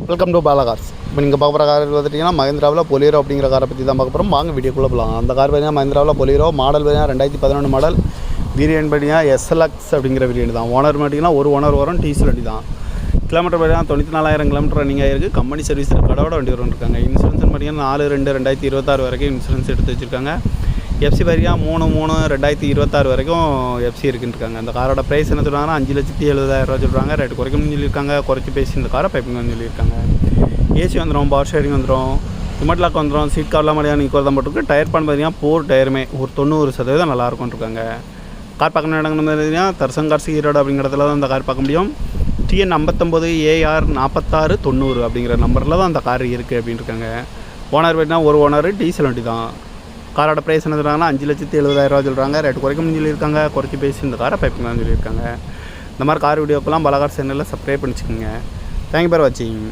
Welcome to பாலகார்ஸ் இப்போ நீங்கள் பார்க்குற போகிற கார் பார்த்துட்டிங்கன்னா மஹிந்திராவில் பொலியரோ அப்படிங்கிற காரை பற்றி தான் பார்க்க போகிறோம் வாங்க வீடியோக்குள்ளே போகலாம் அந்த கார் பார்த்தீங்கன்னா மஹிந்திராவில் பொலியரோ மாடல் பார்த்தீங்கன்னா ரெண்டாயிரத்தி பதினொன்று மாடல் வீரியன் பார்த்தீங்கன்னா எஸ்எல்எக்ஸ் அப்படிங்கிற வீரியன் தான். ஓனர் பார்த்தீங்கன்னா ஒரு ஓனர் வரும் டீசல் வண்டி தான். கிலோமீட்டர் பார்த்தீங்கன்னா தொண்ணூற்றி நாலாயிரம் கிலோமீட்டர் ரன்னிங் ஆயிருக்கு கம்பெனி சர்வீஸ் கடவோட வண்டி வரும் இருக்காங்க. இன்சூரன்ஸ் பார்த்தீங்கன்னா நாலு ரெண்டு ரெண்டாயிரத்தி இருபத்தாறு வரைக்கும் இன்சூரன்ஸ் எடுத்து வச்சுருக்காங்க. எஃப்சி வரியா? மூணு மூணு ரெண்டாயிரத்தி இருபத்தாறு வரைக்கும் எஃப்சி இருக்குன்னு இருக்காங்க. அந்த காரோட ப்ரைஸ் என்ன சொல்கிறாங்கன்னா அஞ்சு லட்சத்தி எழுபதாயிரம் ரூபா சொல்கிறாங்க ரேட்டு குறைக்கணும்னு சொல்லியிருக்காங்க. குறைச்சி பேசி இந்த காரை பைப்பிங் சொல்லியிருக்காங்க. ஏசி வந்துடும் பவர் ஷேரிங் வந்துடும் ரிமோட் வந்துடும் சீட் கவர்லாம் மாதிரியான நீங்கள் தான் போட்டுருக்கு டயர் பண்ண பார்த்தீங்கன்னா போர் டயருமே ஒரு தொண்ணூறு சதவீதம் நல்லா இருக்கும்னு இருக்காங்க. கார் பார்க்கணும் இடங்கள்னு பார்த்தீங்கன்னா தர்சங்கார் ஈரோடு அப்படிங்கிற தான் அந்த கார் பார்க்க முடியும். டிஎன் ஐம்பத்தொம்போது ஏஆர் நாற்பத்தாறு தொண்ணூறு அப்படிங்கிற நம்பரில் தான் அந்த கார் இருக்குது அப்படின்னு இருக்காங்க. ஓனர் பார்த்தீங்கன்னா ஒரு ஓனர் டீசல் வண்டி தான் காரோட ப்ரைஸ் என்ன சொல்கிறாங்கன்னா அஞ்சு லட்சத்தி எழுபதாயிரரூவா சொல்கிறாங்க ரேட்டு குறைக்கணும்னு சொல்லியிருக்காங்க. குறைச்சி பேசி இந்த காரை பைப்பிங்கலாம் சொல்லியிருக்காங்க. இந்த மாதிரி கார் வீடியோக்கெல்லாம் பலகார் சேனலில் சப்ஸ்கிரைப் பண்ணிச்சுக்கோங்க. தேங்க்யூ பேர் வாட்சிங்